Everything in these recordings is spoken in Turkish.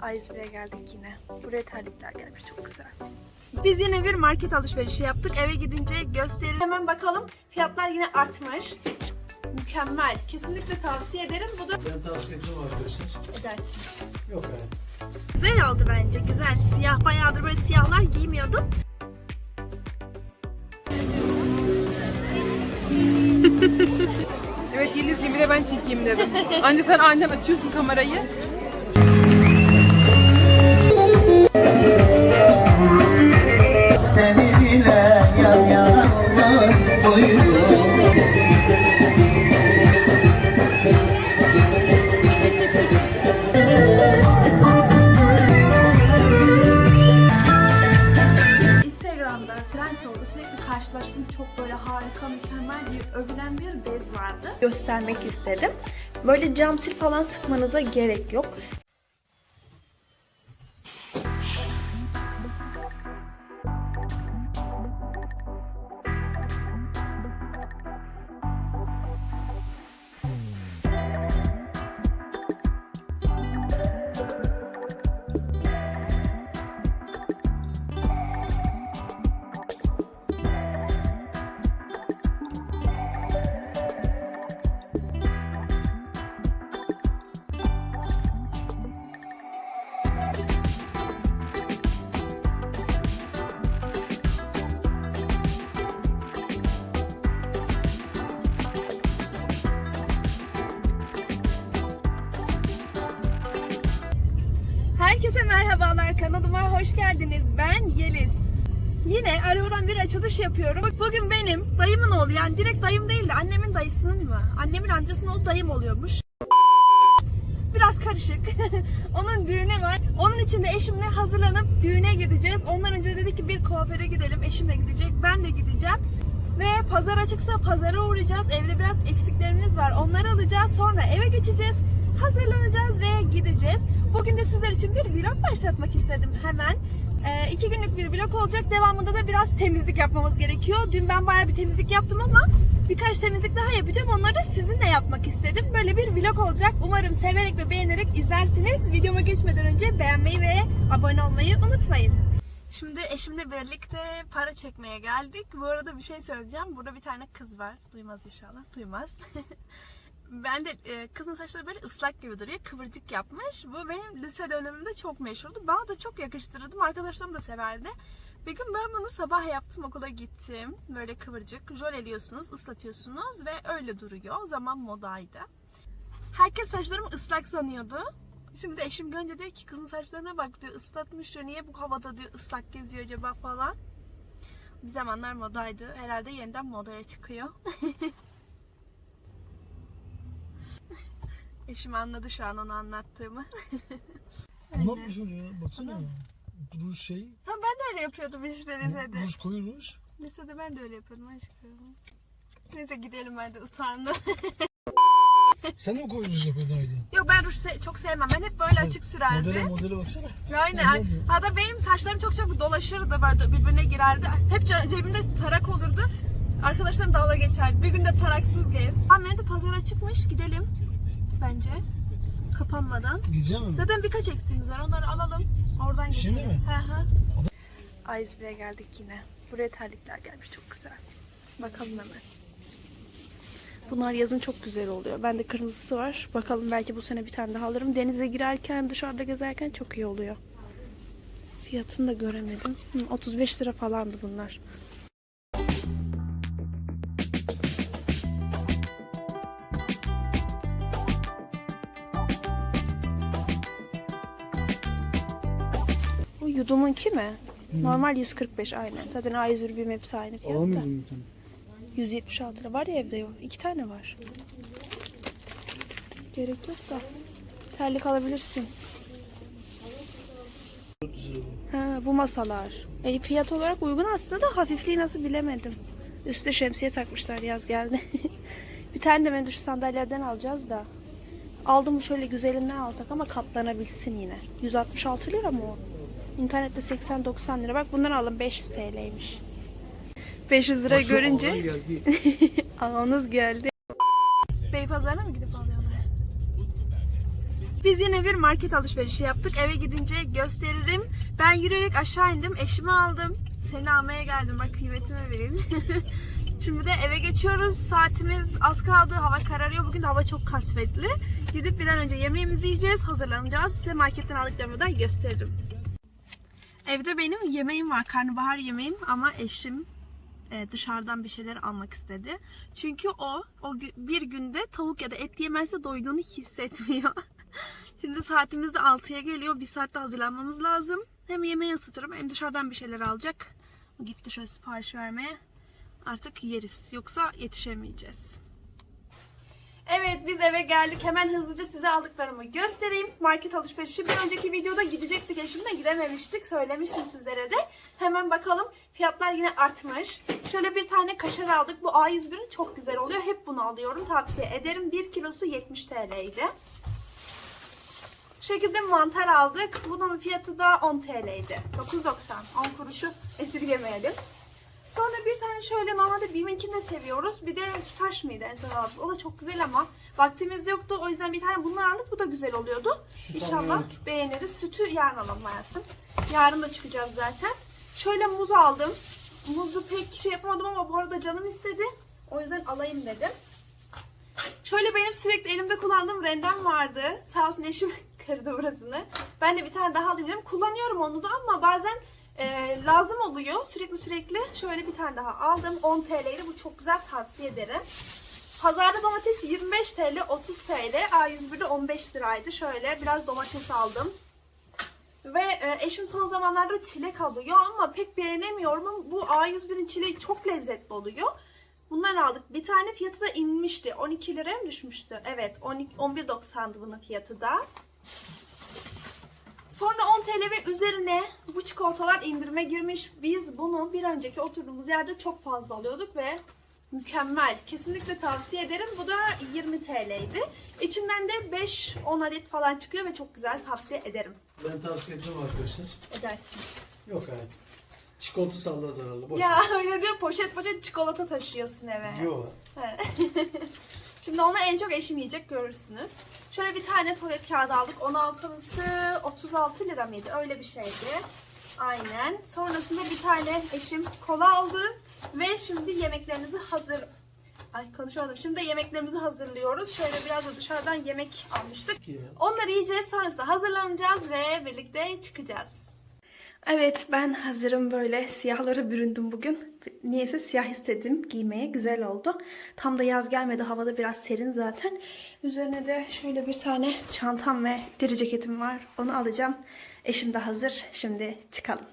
A101'e geldik yine. Buraya terlikler gelmiş çok güzel. Biz yine bir market alışverişi yaptık. Eve gidince gösteririm. Hemen bakalım. Fiyatlar yine artmış. Mükemmel. Kesinlikle tavsiye ederim. Bu da Ben tavsiye edeceğim arkadaşlar. edersin. Yok yani. Güzel oldu bence. Güzel. Siyah bayağıdır böyle siyahlar giymiyordum. Evet Yelizciğim bir de ben çekeyim dedim. Anca sen aniden açıyorsun kamerayı. Övülen bir bez vardı. Göstermek istedim. Böyle cam sil falan sıkmanıza gerek yok. Hoş geldiniz. Ben Yeliz. Yine arabadan bir açılış yapıyorum. Bugün benim dayımın oğlu yani direkt dayım değil de annemin dayısının mı? Annemin amcasının oğlu dayım oluyormuş. Biraz karışık. Onun düğünü var. Onun için de eşimle hazırlanıp düğüne gideceğiz. Ondan önce dedik ki bir kuaföre gidelim. Eşim de gidecek. Ben de gideceğim. Ve pazar açıksa pazara uğrayacağız. Evde biraz eksiklerimiz var. Onları alacağız. Sonra eve geçeceğiz. Hazırlanacağız ve gideceğiz. Bugün de sizler için bir vlog başlatmak istedim hemen. Ee, iki günlük bir vlog olacak. Devamında da biraz temizlik yapmamız gerekiyor. Dün ben bayağı bir temizlik yaptım ama birkaç temizlik daha yapacağım. Onları da sizinle yapmak istedim. Böyle bir vlog olacak. Umarım severek ve beğenerek izlersiniz. Videoma geçmeden önce beğenmeyi ve abone olmayı unutmayın. Şimdi eşimle birlikte para çekmeye geldik. Bu arada bir şey söyleyeceğim. Burada bir tane kız var. Duymaz inşallah. Duymaz. ben de e, kızın saçları böyle ıslak gibi duruyor. Kıvırcık yapmış. Bu benim lise dönemimde çok meşhurdu. Bana da çok yakıştırırdım. Arkadaşlarım da severdi. Bir gün ben bunu sabah yaptım okula gittim. Böyle kıvırcık. Jöleliyorsunuz, ıslatıyorsunuz ve öyle duruyor. O zaman modaydı. Herkes saçlarımı ıslak sanıyordu. Şimdi eşim görünce diyor ki kızın saçlarına bak diyor ıslatmış diyor. Niye bu havada diyor ıslak geziyor acaba falan. Bir zamanlar modaydı. Herhalde yeniden modaya çıkıyor. Eşim anladı şu an onu anlattığımı. Ne öyle ya? Baksana. Ruj şey. Ha, ben de öyle yapıyordum işte lisede. Ruj koyu ruj. Lisede ben de öyle yapıyordum aşkım. Neyse gidelim ben de utandım. Sen de mi koyu ruj yapıyordun Haydi? Yok ben ruj se- çok sevmem. Ben hep böyle açık Modele sürerdim. modele baksana. Aynen. Hatta benim saçlarım çok çabuk dolaşırdı böyle birbirine girerdi. Hep ce- cebimde tarak olurdu. Arkadaşlarım dalga geçerdi. Bir gün de taraksız gez. Tamam benim de pazara çıkmış. Gidelim. Bence. Kapanmadan. Gideceğim mi? Zaten birkaç eksiğimiz var. Onları alalım. Oradan geçelim. Şimdi mi? Hı hı. A101'e geldik yine. Buraya terlikler gelmiş. Çok güzel. Bakalım hemen. Bunlar yazın çok güzel oluyor. Bende kırmızısı var. Bakalım belki bu sene bir tane daha alırım. Denize girerken, dışarıda gezerken çok iyi oluyor. Fiyatını da göremedim. Hı, 35 lira falandı bunlar. Bu yudumunki mi? Normal 145 aynen. Zaten A101 hepsi aynı fiyatta. Alamıyorum bir tane. 176 lira var ya evde yok. İki tane var. Gerek yok da. Terlik alabilirsin. Ha, bu masalar. E, fiyat olarak uygun aslında da hafifliği nasıl bilemedim. Üstte şemsiye takmışlar yaz geldi. bir tane de menüş sandalyelerden alacağız da. Aldım şöyle güzelinden alsak ama katlanabilsin yine. 166 lira mı o? İnternette 80-90 lira. Bak bundan alın 500 TL'ymiş. 500 lira şu görünce alan geldi. anamız geldi. Beypazarına mı gidip alıyorlar? Biz yine bir market alışverişi yaptık. Eve gidince gösteririm. Ben yürüyerek aşağı indim. Eşimi aldım. Seni almaya geldim. Bak kıymetimi vereyim. Şimdi de eve geçiyoruz. Saatimiz az kaldı. Hava kararıyor. Bugün de hava çok kasvetli. Gidip bir an önce yemeğimizi yiyeceğiz. Hazırlanacağız. Size marketten aldıklarımı da gösteririm. Evde benim yemeğim var. Karnabahar yemeğim ama eşim e, dışarıdan bir şeyler almak istedi. Çünkü o o bir günde tavuk ya da et yemezse doyduğunu hissetmiyor. Şimdi saatimiz de 6'ya geliyor. Bir saatte hazırlanmamız lazım. Hem yemeği ısıtırım hem dışarıdan bir şeyler alacak. Gitti şöyle sipariş vermeye. Artık yeriz. Yoksa yetişemeyeceğiz. Evet biz eve geldik. Hemen hızlıca size aldıklarımı göstereyim. Market alışverişi. Bir önceki videoda gidecektik eşimle gidememiştik. Söylemiştim sizlere de. Hemen bakalım. Fiyatlar yine artmış. Şöyle bir tane kaşar aldık. Bu A101'in çok güzel oluyor. Hep bunu alıyorum. Tavsiye ederim. 1 kilosu 70 TL'ydi. Şu şekilde mantar aldık. Bunun fiyatı da 10 TL'ydi. 9.90. 10 kuruşu esirgemeyelim. Sonra bir tane şöyle normalde Bim'inkini de seviyoruz. Bir de sütaş mıydı en son aldık. O da çok güzel ama vaktimiz yoktu. O yüzden bir tane bundan aldık. Bu da güzel oluyordu. Süt İnşallah unuttuk. beğeniriz. Sütü yarın alalım hayatım. Yarın da çıkacağız zaten. Şöyle muz aldım. Muzu pek şey yapamadım ama bu arada canım istedi. O yüzden alayım dedim. Şöyle benim sürekli elimde kullandığım rendem vardı. Sağ olsun eşim kırdı burasını. Ben de bir tane daha alayım dedim. Kullanıyorum onu da ama bazen e, lazım oluyor. Sürekli sürekli şöyle bir tane daha aldım. 10 TL'ydi. Bu çok güzel tavsiye ederim. Pazarda domates 25 TL, 30 TL. A101'de 15 liraydı. Şöyle biraz domates aldım. Ve e, eşim son zamanlarda çilek alıyor ama pek beğenemiyorum bu A101'in çileği çok lezzetli oluyor. Bundan aldık. Bir tane fiyatı da inmişti. 12 liraya mı düşmüştü? Evet. 12 11.90'dı bunun fiyatı da. Sonra 10 TL ve üzerine bu çikolatalar indirime girmiş. Biz bunu bir önceki oturduğumuz yerde çok fazla alıyorduk ve mükemmel. Kesinlikle tavsiye ederim. Bu da 20 TL'ydi. İçinden de 5-10 adet falan çıkıyor ve çok güzel tavsiye ederim. Ben tavsiye ediyorum arkadaşlar. Edersin. Yok hayatım. Çikolata salla zararlı. Boş Ya öyle diyor poşet poşet çikolata taşıyorsun eve. Yok. Şimdi onu en çok eşim yiyecek görürsünüz. Şöyle bir tane tuvalet kağıdı aldık. 16'lısı 36 lira mıydı? Öyle bir şeydi. Aynen. Sonrasında bir tane eşim kola aldı. Ve şimdi yemeklerimizi hazır... Ay konuşamadım. Şimdi de yemeklerimizi hazırlıyoruz. Şöyle biraz da dışarıdan yemek almıştık. Onları yiyeceğiz. Sonrasında hazırlanacağız ve birlikte çıkacağız. Evet ben hazırım böyle siyahlara büründüm bugün. Niyeyse siyah istedim giymeye güzel oldu. Tam da yaz gelmedi havada biraz serin zaten. Üzerine de şöyle bir tane çantam ve deri ceketim var. Onu alacağım. Eşim de hazır. Şimdi çıkalım.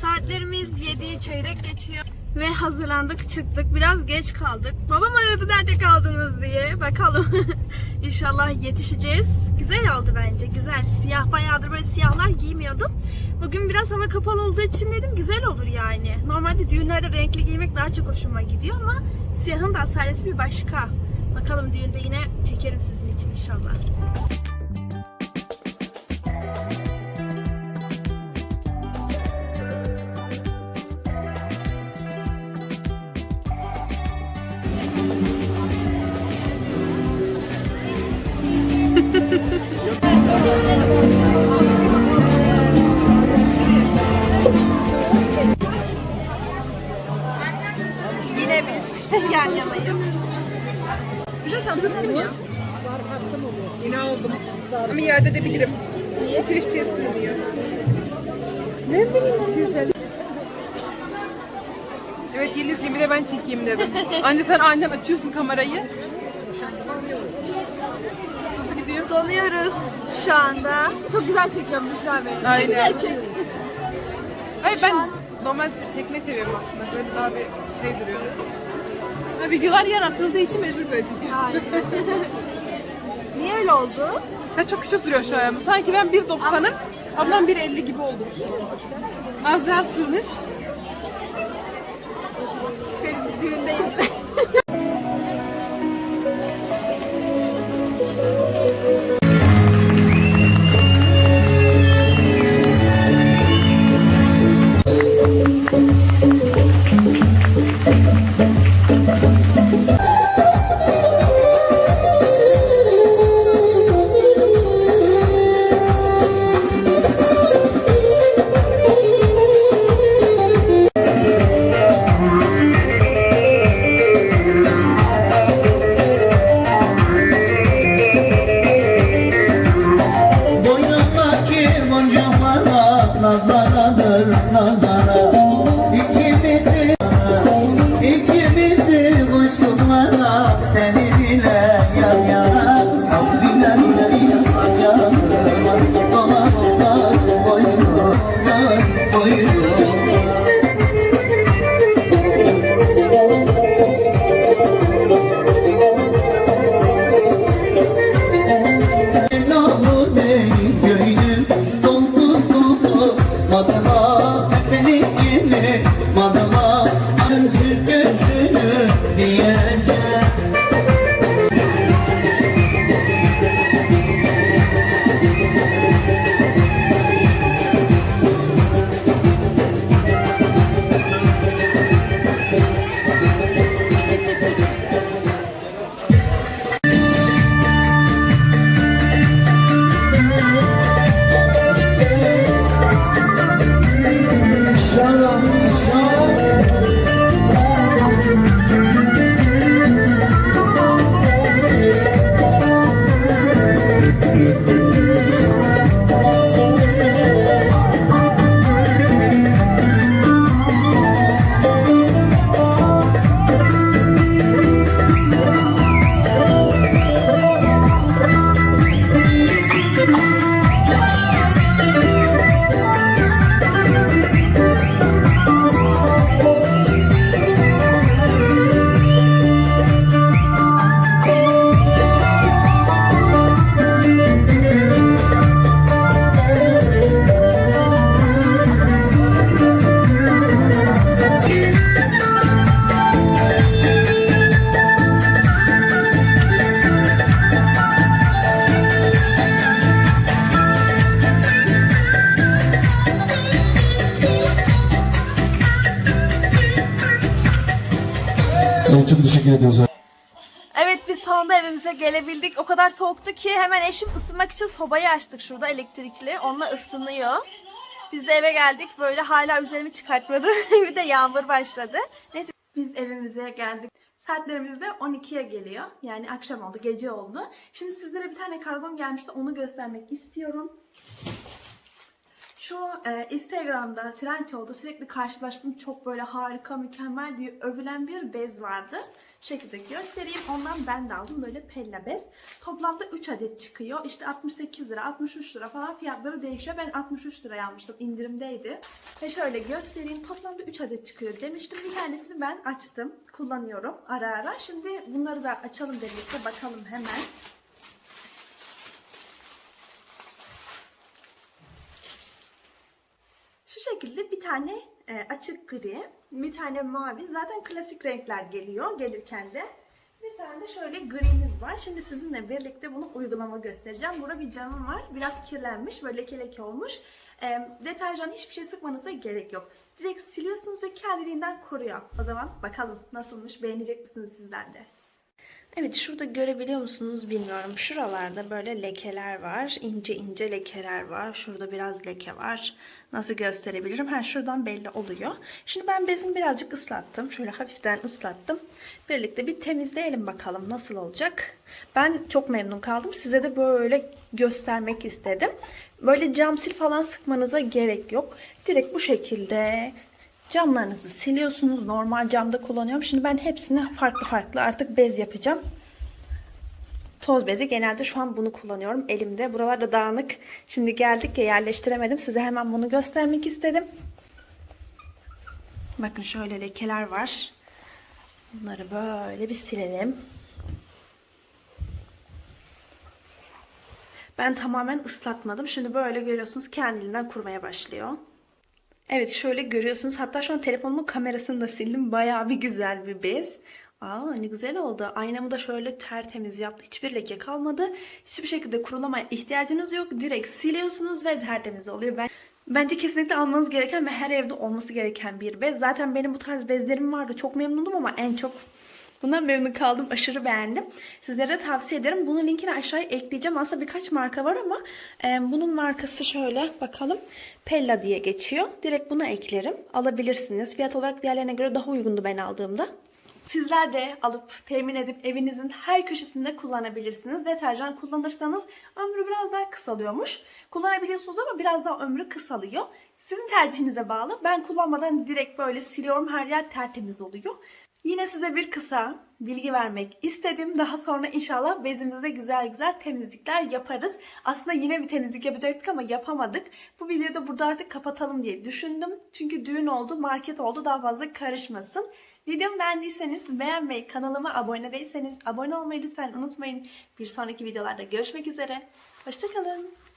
Saatlerimiz 7'yi çeyrek geçiyor. Ve hazırlandık çıktık. Biraz geç kaldık. Babam aradı nerede kaldınız diye. Bakalım. İnşallah yetişeceğiz. Güzel oldu bence. Güzel. Siyah bayağıdır böyle siyahlar giymiyordum. Bugün biraz hava kapalı olduğu için dedim güzel olur yani. Normalde düğünlerde renkli giymek daha çok hoşuma gidiyor ama siyahın da asaleti bir başka. Bakalım düğünde yine çekerim sizin için inşallah. Yan yanayız. Bir şey çantası kim ya? Yine aldım. Ama iade edebilirim. Şerif istemiyor. Ne bileyim güzel. Evet Yelizciğim bir de ben çekeyim dedim. Anca sen aniden açıyorsun kamerayı. Nasıl gidiyor? Donuyoruz şu anda. Çok güzel çekiyorum Büşra Bey. Aynen. Güzel çek. Hayır ben normal çekmeyi seviyorum aslında. Böyle daha bir şey duruyor. Ha, videolar yan atıldığı için mecbur böyle çekiyorum. Hayır. Niye öyle oldu? Sen çok küçük duruyor şu an. Sanki ben 1.90'ım. Ablam 1.50 gibi oldu. Azca sığmış. Madıma ancı gözünü diyeceğim Shalom. Evet çok teşekkür ediyoruz. Evet biz sonunda evimize gelebildik. O kadar soğuktu ki hemen eşim ısınmak için sobayı açtık şurada elektrikli. Onunla ısınıyor. Biz de eve geldik. Böyle hala üzerimi çıkartmadı. bir de yağmur başladı. Neyse biz evimize geldik. Saatlerimiz de 12'ye geliyor. Yani akşam oldu, gece oldu. Şimdi sizlere bir tane kargom gelmişti. Onu göstermek istiyorum. Şu e, Instagram'da trend oldu. Sürekli karşılaştığım çok böyle harika, mükemmel diye övülen bir bez vardı. Şekilde göstereyim. Ondan ben de aldım böyle pella bez. Toplamda 3 adet çıkıyor. İşte 68 lira, 63 lira falan fiyatları değişiyor. Ben 63 liraya almıştım. indirimdeydi. Ve şöyle göstereyim. Toplamda 3 adet çıkıyor demiştim. Bir tanesini ben açtım. Kullanıyorum ara ara. Şimdi bunları da açalım birlikte. Bakalım hemen. Şu şekilde bir tane e, açık gri, bir tane mavi. Zaten klasik renkler geliyor gelirken de. Bir tane de şöyle grimiz var. Şimdi sizinle birlikte bunu uygulama göstereceğim. Burada bir camım var. Biraz kirlenmiş. Böyle leke leke olmuş. E, deterjan hiçbir şey sıkmanıza gerek yok. Direkt siliyorsunuz ve kendiliğinden kuruyor. O zaman bakalım nasılmış. Beğenecek misiniz sizler de? Evet şurada görebiliyor musunuz bilmiyorum. Şuralarda böyle lekeler var. İnce ince lekeler var. Şurada biraz leke var. Nasıl gösterebilirim? Ha şuradan belli oluyor. Şimdi ben bezini birazcık ıslattım. Şöyle hafiften ıslattım. Birlikte bir temizleyelim bakalım nasıl olacak. Ben çok memnun kaldım. Size de böyle göstermek istedim. Böyle cam sil falan sıkmanıza gerek yok. Direkt bu şekilde Camlarınızı siliyorsunuz. Normal camda kullanıyorum. Şimdi ben hepsini farklı farklı artık bez yapacağım. Toz bezi genelde şu an bunu kullanıyorum elimde. Buralarda dağınık. Şimdi geldik ya yerleştiremedim. Size hemen bunu göstermek istedim. Bakın şöyle lekeler var. Bunları böyle bir silelim. Ben tamamen ıslatmadım. Şimdi böyle görüyorsunuz kendiliğinden kurmaya başlıyor. Evet şöyle görüyorsunuz. Hatta şu an telefonumun kamerasını da sildim. Bayağı bir güzel bir bez. Aa ne güzel oldu. Aynamı da şöyle tertemiz yaptı. Hiçbir leke kalmadı. Hiçbir şekilde kurulamaya ihtiyacınız yok. Direkt siliyorsunuz ve tertemiz oluyor. Ben Bence kesinlikle almanız gereken ve her evde olması gereken bir bez. Zaten benim bu tarz bezlerim vardı. Çok memnunum ama en çok Bundan memnun kaldım. Aşırı beğendim. Sizlere de tavsiye ederim. Bunun linkini aşağıya ekleyeceğim. Aslında birkaç marka var ama e, bunun markası şöyle bakalım. Pella diye geçiyor. Direkt bunu eklerim. Alabilirsiniz. Fiyat olarak diğerlerine göre daha uygundu ben aldığımda. Sizler de alıp temin edip evinizin her köşesinde kullanabilirsiniz. Deterjan kullanırsanız ömrü biraz daha kısalıyormuş. Kullanabiliyorsunuz ama biraz daha ömrü kısalıyor. Sizin tercihinize bağlı. Ben kullanmadan direkt böyle siliyorum. Her yer tertemiz oluyor. Yine size bir kısa bilgi vermek istedim. Daha sonra inşallah bezimizde güzel güzel temizlikler yaparız. Aslında yine bir temizlik yapacaktık ama yapamadık. Bu videoyu da burada artık kapatalım diye düşündüm. Çünkü düğün oldu, market oldu daha fazla karışmasın. Videomu beğendiyseniz beğenmeyi, kanalıma abone değilseniz abone olmayı lütfen unutmayın. Bir sonraki videolarda görüşmek üzere. Hoşçakalın.